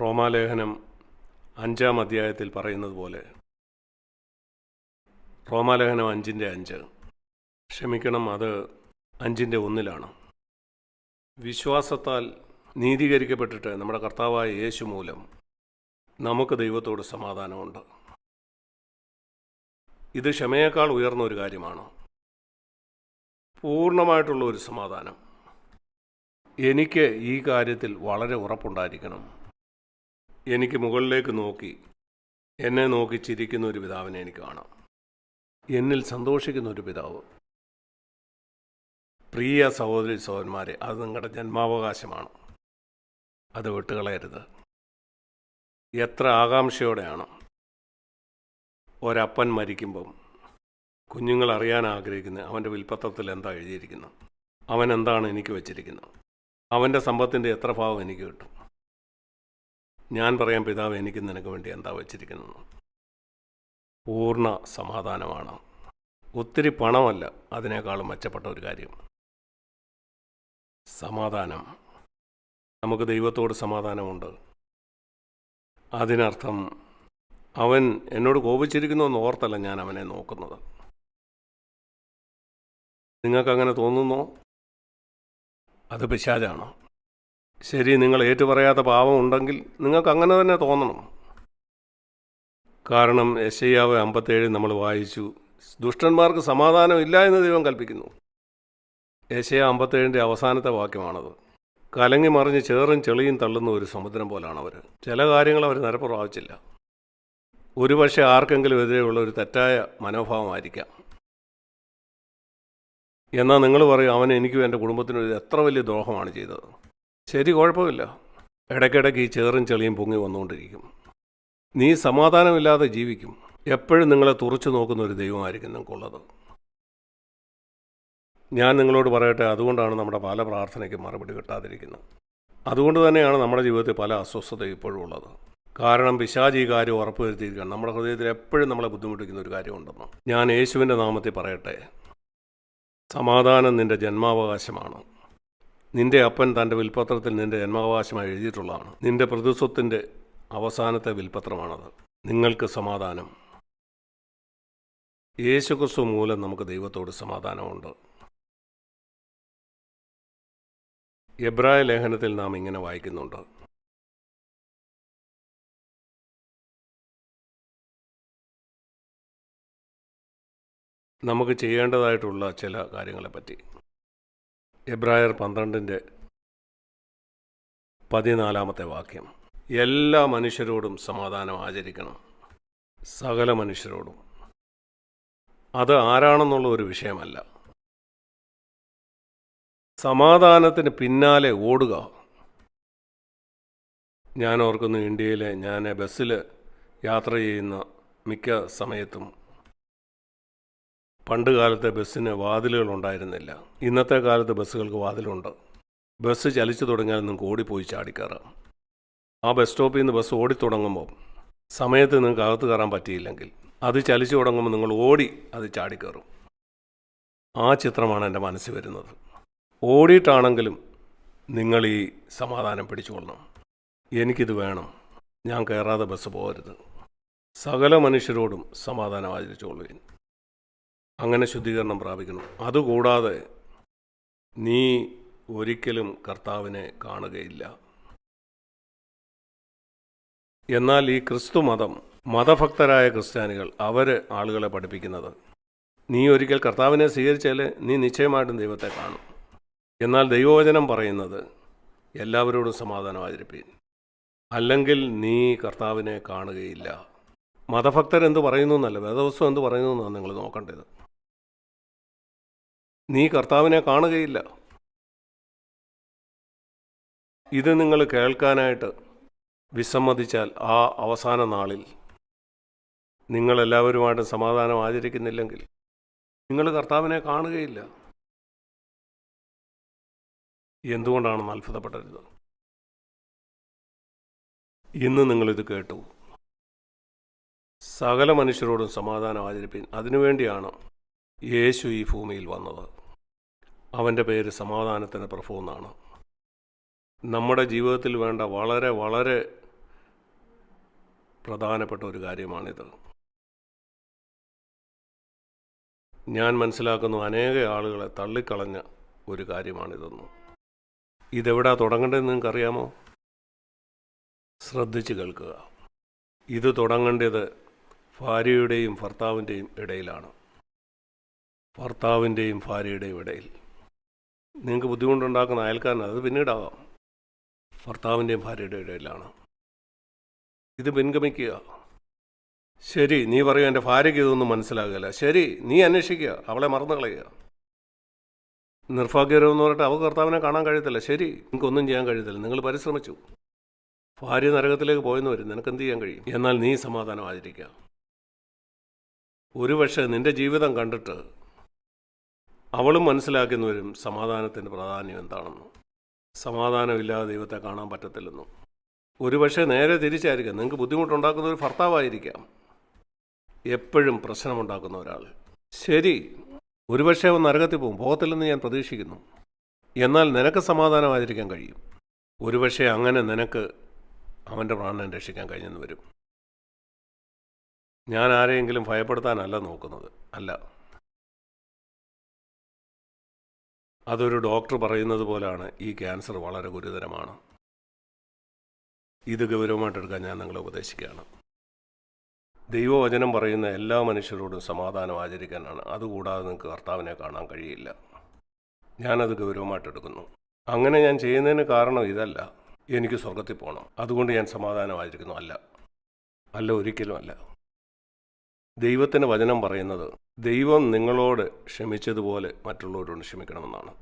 റോമാലേഖനം അഞ്ചാം അധ്യായത്തിൽ പറയുന്നത് പോലെ. റോമാലേഖനം അഞ്ചിന്റെ അഞ്ച്. ക്ഷമിക്കണം അത് അഞ്ചിന്റെ ഒന്നിലാണ്. വിശ്വാസത്താൽ നീതീകരിക്കപ്പെട്ടിട്ട് നമ്മുടെ കർത്താവായ യേശു മൂലം നമുക്ക് ദൈവത്തോട് സമാധാനമുണ്ട്. ഇത് ക്ഷമയേക്കാൾ ഉയർന്ന ഒരു കാര്യമാണ്. പൂർണമായിട്ടുള്ള ഒരു സമാധാനം. എനിക്ക് ഈ കാര്യത്തിൽ വളരെ ഉറപ്പുണ്ടായിരിക്കണം. എനിക്ക് മുകളിലേക്ക് നോക്കി. എന്നെ നോക്കി ചിരിക്കുന്ന ഒരു പിതാവിനെ എനിക്ക് കാണാം. എന്നിൽ സന്തോഷിക്കുന്ന ഒരു പിതാവ്. പ്രിയ സഹോദരി സഹോദരന്മാരെ അത് നിങ്ങളുടെ ജന്മാവകാശമാണ്. അത് വിട്ടുകളയരുത്. എത്ര ആകാംക്ഷയോടെയാണ് ഒരപ്പൻ മരിക്കുമ്പം കുഞ്ഞുങ്ങൾ അറിയാൻ ആഗ്രഹിക്കുന്നത് അവന്റെ വിൽപ്പത്രത്തിൽ എന്താ എഴുതിയിരിക്കുന്നത്? അവൻ എന്താണ് എനിക്ക് വെച്ചിരിക്കുന്നത്? അവന്റെ സമ്പത്തിന്റെ എത്ര ഭാഗം എനിക്ക് കിട്ടും? ഞാൻ പറയാം പിതാവ് എനിക്ക് നിനക്ക് വേണ്ടി എന്താ വെച്ചിരിക്കുന്നത്? പൂർണ സമാധാനമാണ്. ഒത്തിരി പണമല്ല അതിനേക്കാളും മെച്ചപ്പെട്ട ഒരു കാര്യം. സമാധാനം. നമുക്ക് ദൈവത്തോട് സമാധാനമുണ്ട്. അതിനർത്ഥം അവൻ എന്നോട് കോപിച്ചിരിക്കുന്നു എന്ന് ഓർത്തല്ല ഞാൻ അവനെ നോക്കുന്നത്. നിങ്ങൾക്കങ്ങനെ തോന്നുന്നോ? അത് പിശാചാണ്? ശരി നിങ്ങൾ ഏറ്റുപറയാത്ത പാവം ഉണ്ടെങ്കിൽ നിങ്ങൾക്ക് അങ്ങനെ തന്നെ തോന്നണം. കാരണം യശയ്യാവ് അമ്പത്തേഴ് നമ്മൾ വായിച്ചു ദുഷ്ടന്മാർക്ക് സമാധാനം ഇല്ല എന്ന് ദൈവം കൽപ്പിക്കുന്നു. യശയ അമ്പത്തേഴിന്റെ അവസാനത്തെ വാക്യമാണത്. കലങ്ങി മറിഞ്ഞ് ചേറും ചെളിയും തള്ളുന്ന ഒരു സമുദ്രം പോലാണ് അവർ ചില കാര്യങ്ങൾ അവർ നിരപ്പുറാവിച്ചില്ല ഒരുപക്ഷെ ആർക്കെങ്കിലും എതിരെയുള്ള ഒരു തെറ്റായ മനോഭാവമായിരിക്കാം. എന്നാൽ നിങ്ങൾ പറയും അവൻ എനിക്കും എന്റെ കുടുംബത്തിനും എത്ര വലിയ ദ്രോഹമാണ് ചെയ്തത്. ശരി കുഴപ്പമില്ല. ഇടയ്ക്കിടയ്ക്ക് ഈ ചേറും ചെളിയും പൊങ്ങി വന്നുകൊണ്ടിരിക്കും. നീ സമാധാനമില്ലാതെ ജീവിക്കും. എപ്പോഴും നിങ്ങളെ തുറച്ചു നോക്കുന്ന ഒരു ദൈവമായിരിക്കും നിങ്ങൾക്കുള്ളത്. ഞാൻ നിങ്ങളോട് പറയട്ടെ അതുകൊണ്ടാണ് നമ്മുടെ പല പ്രാർത്ഥനയ്ക്കും മറുപടി കിട്ടാതിരിക്കുന്നത്. അതുകൊണ്ട് തന്നെയാണ് നമ്മുടെ ജീവിതത്തിൽ പല അസ്വസ്ഥതയും ഇപ്പോഴും ഉള്ളത്. കാരണം പിശാജ് ഈ കാര്യം ഉറപ്പുവരുത്തിയിരിക്കുകയാണ്. നമ്മുടെ ഹൃദയത്തിൽ എപ്പോഴും നമ്മളെ ബുദ്ധിമുട്ടിക്കുന്ന ഒരു കാര്യമുണ്ടെന്ന്. ഞാൻ യേശുവിന്റെ നാമത്തിൽ പറയട്ടെ. സമാധാനം നിന്റെ ജന്മാവകാശമാണ്. നിന്റെ അപ്പൻ തന്റെ വിൽപത്രത്തിൽ നിന്റെ ജന്മാവകാശമായി എഴുതിയിട്ടുള്ളതാണ്. നിന്റെ പ്രതിസ്വത്തിന്റെ അവസാനത്തെ വിൽപത്രമാണത്. നിങ്ങൾക്ക് സമാധാനം. യേശുക്രിസ്തു മൂലം നമുക്ക് ദൈവത്തോട് സമാധാനമുണ്ട്. എബ്രായ ലേഖനത്തിൽ നാം ഇങ്ങനെ വായിക്കുന്നുണ്ട്. നമുക്ക് ചെയ്യേണ്ടതായിട്ടുള്ള ചില കാര്യങ്ങളെപ്പറ്റി. എബ്രായർ പന്ത്രണ്ടിന്റെ പതിനാലാമത്തെ വാക്യം. എല്ലാ മനുഷ്യരോടും സമാധാനം ആചരിക്കണം. സകല മനുഷ്യരോടും. അത് ആരാണെന്നുള്ള ഒരു വിഷയമല്ല. സമാധാനത്തിന് പിന്നാലെ ഓടുക. ഞാൻ ഓർക്കുന്നു ഇന്ത്യയിലെ ഞാൻ ബസ്സിൽ യാത്ര ചെയ്യുന്ന മിക്ക സമയത്തും പണ്ട് കാലത്തെ ബസ്സിന് വാതിലുകൾ ഉണ്ടായിരുന്നില്ല. ഇന്നത്തെ കാലത്ത് ബസ്സുകൾക്ക് വാതിലുണ്ട്. ബസ് ചലിച്ചു തുടങ്ങിയാൽ നിങ്ങൾക്ക് ഓടിപ്പോയി ചാടിക്കയറാം. ആ ബസ് സ്റ്റോപ്പിൽ നിന്ന് ബസ് ഓടിത്തുടങ്ങുമ്പോൾ സമയത്ത് നിങ്ങൾക്ക് അകത്ത് കയറാൻ പറ്റിയില്ലെങ്കിൽ അത് ചലിച്ചു തുടങ്ങുമ്പോൾ നിങ്ങൾ ഓടി അത് ചാടിക്കയറും. ആ ചിത്രമാണ് എന്റെ മനസ്സിൽ വരുന്നത്. ഓടിയിട്ടാണെങ്കിലും നിങ്ങൾ ഈ സമാധാനം പിടിച്ചുകൊള്ളണം. എനിക്കിത് വേണം. ഞാൻ കയറാതെ ബസ് പോകരുത്. സകല മനുഷ്യരോടും സമാധാനം ആചരിച്ചുകൊള്ളുകയും അങ്ങനെ ശുദ്ധീകരണം പ്രാപിക്കണം അതുകൂടാതെ നീ ഒരിക്കലും കർത്താവിനെ കാണുകയില്ല. എന്നാൽ ഈ ക്രിസ്തു മതം മതഭക്തരായ ക്രിസ്ത്യാനികൾ അവർ ആളുകളെ പഠിപ്പിക്കുന്നത്. നീ ഒരിക്കൽ കർത്താവിനെ സ്വീകരിച്ചാൽ നീ നിശ്ചയമായിട്ടും ദൈവത്തെ കാണും. എന്നാൽ ദൈവവചനം പറയുന്നത് എല്ലാവരോടും സമാധാനം ആചരിപ്പീൻ അല്ലെങ്കിൽ നീ കർത്താവിനെ കാണുകയില്ല. മതഭക്തരെന്ത് പറയുന്നു എന്നല്ല വേദവസ്തു എന്ത് പറയുന്നു എന്നാണ് നിങ്ങൾ നോക്കേണ്ടത്. നീ കർത്താവിനെ കാണുകയില്ല. ഇത് നിങ്ങൾ കേൾക്കാനായിട്ട് വിസമ്മതിച്ചാൽ ആ അവസാന നാളിൽ നിങ്ങളെല്ലാവരുമായിട്ട് സമാധാനം ആചരിക്കുന്നില്ലെങ്കിൽ നിങ്ങൾ കർത്താവിനെ കാണുകയില്ല. എന്തുകൊണ്ടാണെന്ന് അത്ഭുതപ്പെടരുത് ഇന്ന് നിങ്ങളിത് കേട്ടു. സകല മനുഷ്യരോടും സമാധാനം ആചരിപ്പിൻ. അതിനുവേണ്ടിയാണ് യേശു ഈ ഭൂമിയിൽ വന്നത്. അവന്റെ പേര് സമാധാനത്തിന് പ്രഭു എന്നാണ് നമ്മുടെ ജീവിതത്തിൽ വേണ്ട വളരെ വളരെ പ്രധാനപ്പെട്ട ഒരു കാര്യമാണിത്. ഞാൻ മനസ്സിലാക്കുന്നു അനേക ആളുകളെ തള്ളിക്കളഞ്ഞ ഒരു കാര്യമാണിതെന്ന്. ഇതെവിടാ തുടങ്ങേണ്ടതെന്ന് നിങ്ങൾക്കറിയാമോ? ശ്രദ്ധിച്ച് കേൾക്കുക. ഇത് തുടങ്ങേണ്ടത് ഭാര്യയുടെയും ഭർത്താവിന്റെയും ഇടയിലാണ്. ഭർത്താവിന്റെയും ഭാര്യയുടെയും ഇടയിൽ. നിങ്ങൾക്ക് ബുദ്ധിമുട്ടുണ്ടാക്കുന്ന അയൽക്കാരൻ അത് പിന്നീടാകാം ഭർത്താവിന്റെയും ഭാര്യയുടെ ഇടയിലാണ്. ഇത് പിൻഗമിക്കുക. ശരി നീ പറയൂ എന്റെ ഭാര്യയ്ക്ക് ഇതൊന്നും മനസ്സിലാകില്ല ശരി നീ അന്വേഷിക്കുക. അവളെ മറന്നു കളയുക നിർഭാഗ്യകരമെന്ന് പറഞ്ഞിട്ട് അവ കർത്താവിനെ കാണാൻ കഴിയത്തില്ല. ശരി നിങ്ങൾക്കൊന്നും ചെയ്യാൻ കഴിയത്തില്ല. നിങ്ങൾ പരിശ്രമിച്ചു. ഭാര്യ നരകത്തിലേക്ക് പോയെന്ന് വരും. നിനക്ക് എന്ത് ചെയ്യാൻ കഴിയും? എന്നാൽ നീ സമാധാനം ആചരിക്കുക ഒരുപക്ഷെ നിന്റെ ജീവിതം കണ്ടിട്ട് അവളും മനസ്സിലാക്കുന്നവരും സമാധാനത്തിന്റെ പ്രാധാന്യം എന്താണെന്നും? സമാധാനമില്ലാതെ ദൈവത്തെ കാണാൻ പറ്റത്തില്ലെന്നും? ഒരുപക്ഷെ നേരെ തിരിച്ചായിരിക്കാം. നിങ്ങൾക്ക് ബുദ്ധിമുട്ടുണ്ടാക്കുന്ന ഒരു ഭർത്താവായിരിക്കാം. എപ്പോഴും പ്രശ്നമുണ്ടാക്കുന്ന ഒരാൾ. ശരി ഒരുപക്ഷെ അവൻ നരകത്തിൽ പോകും. പോകത്തില്ലെന്ന് ഞാൻ പ്രതീക്ഷിക്കുന്നു. എന്നാൽ നിനക്ക് സമാധാനമായിരിക്കാൻ കഴിയും. ഒരുപക്ഷെ അങ്ങനെ നിനക്ക് അവന്റെ പ്രാണനെ രക്ഷിക്കാൻ കഴിഞ്ഞെന്ന് വരും. ഞാൻ ആരെയെങ്കിലും ഭയപ്പെടുത്താനല്ല നോക്കുന്നത്. അല്ല അതൊരു ഡോക്ടർ പറയുന്നത് പോലെയാണ് ഈ ക്യാൻസർ വളരെ ഗുരുതരമാണ്. ഇത് ഗൗരവമായിട്ടെടുക്കാൻ ഞാൻ നിങ്ങളെ ഉപദേശിക്കുകയാണ്. ദൈവവചനം പറയുന്ന എല്ലാ മനുഷ്യരോടും സമാധാനം ആചരിക്കാനാണ്. അതുകൂടാതെ നിങ്ങൾക്ക് കർത്താവിനെ കാണാൻ കഴിയില്ല. ഞാനത് ഗൗരവമായിട്ടെടുക്കുന്നു. അങ്ങനെ ഞാൻ ചെയ്യുന്നതിന് കാരണം ഇതല്ല. എനിക്ക് സ്വർഗത്തിൽ പോകണം അതുകൊണ്ട് ഞാൻ സമാധാനം ആചരിക്കുന്നു അല്ല. അല്ല ഒരിക്കലും അല്ല. ദൈവത്തിന്റെ വചനം പറയുന്നത് ദൈവം നിങ്ങളോട് ക്ഷമിച്ചതുപോലെ മറ്റുള്ളവരോട് ക്ഷമിക്കണമെന്നാണ്.